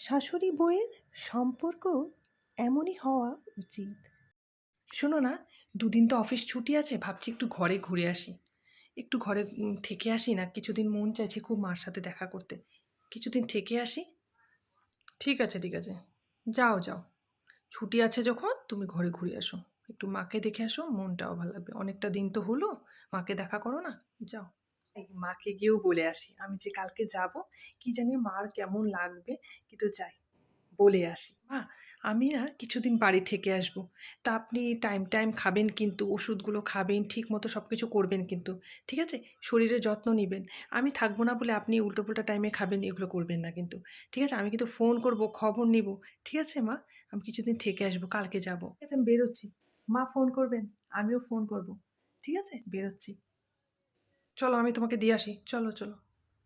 শাশুড়ি বউয়ের সম্পর্ক এমনই হওয়া উচিত। শোনো না, দুদিন তো অফিস ছুটি আছে, ভাবছি একটু ঘরে ঘুরে আসি। একটু ঘরে থেকে আসি না, কিছুদিন মন চাইছে খুব মার সাথে দেখা করতে। কিছুদিন থেকে আসি? ঠিক আছে ঠিক আছে। যাও যাও। ছুটি আছে যখন, তুমি ঘরে ঘুরে আসো। একটু মাকে দেখে আসো, মনটাও ভালো লাগবে। অনেকটা দিন তো হলো, মাকে দেখা করো না, যাও। এই মাকে গিয়েও বলে আসি, আমি যে কালকে যাব, কি জানি মার কেমন লাগবে, কিন্তু যাই, বলে আসি, মা, আমি না কিছুদিন বাড়ি থেকে আসব, তা আপনি টাইম টাইম খাবেন কিন্তু, ওষুধগুলো খাবেন ঠিক মতো সব কিছু করবেন কিন্তু, ঠিক আছে? শরীরের যত্ন নেবেন, আমি থাকব না বলে আপনি উল্টোপুল্টা টাইমে খাবেন, এগুলো করবেন না কিন্তু, ঠিক আছে? আমি কিন্তু ফোন করব, খবর নিব, ঠিক আছে মা? আমি কিছুদিন থেকে আসব, কালকে যাব, ঠিক আছে? আমি বেরোচ্ছি, মা ফোন করবেন, আমিও ফোন করব, ঠিক আছে? বেরোচ্ছি। চলো, আমি তোমাকে দিয়ে আসি। চলো চলো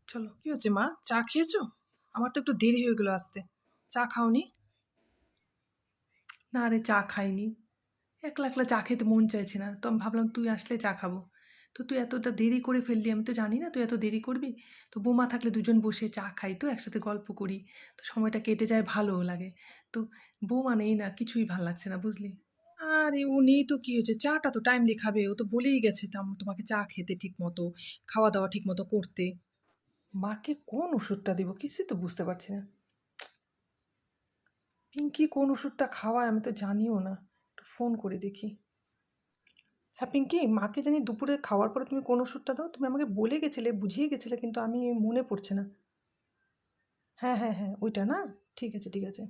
চলো। কী হচ্ছে মা? চা খেয়েছো? আমার তো একটু দেরি হয়ে গেলো আসতে। চা খাওনি? না রে, চা খাইনি। একলা একলা চা খেতে মন চাইছে না। তো আমি ভাবলাম তুই আসলে চা খাব। তো তুই এতটা দেরি করে ফেললি, আমি তো জানি না তুই এত দেরি করবি। তো বৌমা থাকলে দুজন বসে চা খাই, তো একসাথে গল্প করি। তো সময়টা কেটে যায়, ভালোও লাগে। তো বৌমা নেই না, কিছুই ভালো লাগছে না, বুঝলি? আরে ও নেই তো কী হয়েছে? চাটা তো টাইমলি খাবে। ও তো বলেই গেছে তাম- তোমাকে চা খেতে ঠিক মতো খাওয়া দাওয়া ঠিক মতো করতে। মাকে কোন ওষুধটা দিব? কিছুই তো বুঝতে পারছি না। পিঙ্কি কোন ওষুধটা খাওয়ায় আমি তো জানিও না। একটু ফোন করে দেখি। হ্যাঁ পিঙ্কি, মাকে জানি দুপুরে খাওয়ার পরে তুমি কোন ওষুধটা দাও? তুমি আমাকে বলে গেছিলে, বুঝিয়ে গেছিলে, কিন্তু আমি মনে পড়ছে না। হ্যাঁ হ্যাঁ হ্যাঁ ওইটা না? ঠিক আছে ঠিক আছে।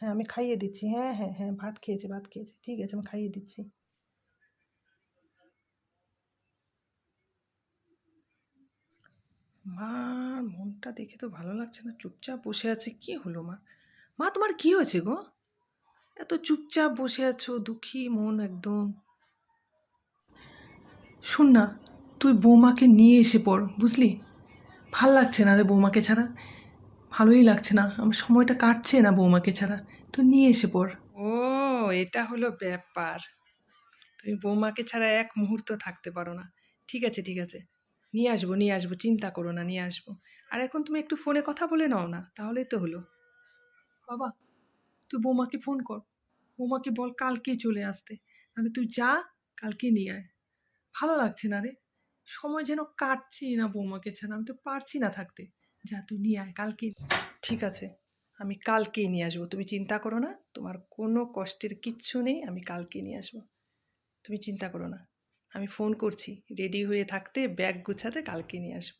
হ্যাঁ আমি খাইয়ে দিচ্ছি। হ্যাঁ হ্যাঁ হ্যাঁ ভাত খেয়েছে ভাত খেয়েছে। ঠিক আছে, আমি খাইয়ে দিচ্ছি। মার মনটা দেখে তো ভালো লাগছে না। চুপচাপ বসে আছে, কি হলো মা? মা, তোমার কি হয়েছে গো? এত চুপচাপ বসে আছো, দুঃখী মন একদম। শোন না, তুই বৌমাকে নিয়ে এসে পড়, বুঝলি? ভালো লাগছে না রে বৌমাকে ছাড়া। ভালোই লাগছে না। আমার সময়টা কাটছে না বৌমাকে ছাড়া। তুই নিয়ে এসে পড়। ও, এটা হলো ব্যাপার। তুমি বৌমাকে ছাড়া এক মুহূর্ত থাকতে পারো না। ঠিক আছে ঠিক আছে। নিয়ে আসব নিয়ে আসব। চিন্তা করো না, নিয়ে আসব। আর এখন তুমি একটু ফোনে কথা বলে নাও না, তাহলেই তো হলো। বাবা, তুই বৌমাকে ফোন কর। বৌমাকে বল কালকে চলে আসতে। আমি তুই যা, কালকে নিয়ে আয়। ভালো লাগছে না রে। সময় যেন কাটছি না বৌমাকে ছাড়া। আমি তো পারছি না থাকতে। যা তুই নিয়ে আয় কালকে ঠিক আছে, আমি কালকেই নিয়ে আসব। তুমি চিন্তা করো না, তোমার কোনো কষ্টের কিচ্ছু নেই, আমি কালকে নিয়ে আসব। তুমি চিন্তা করো না, আমি ফোন করছি, রেডি হয়ে থাকতে, ব্যাগ গুছাতে কালকে নিয়ে আসব।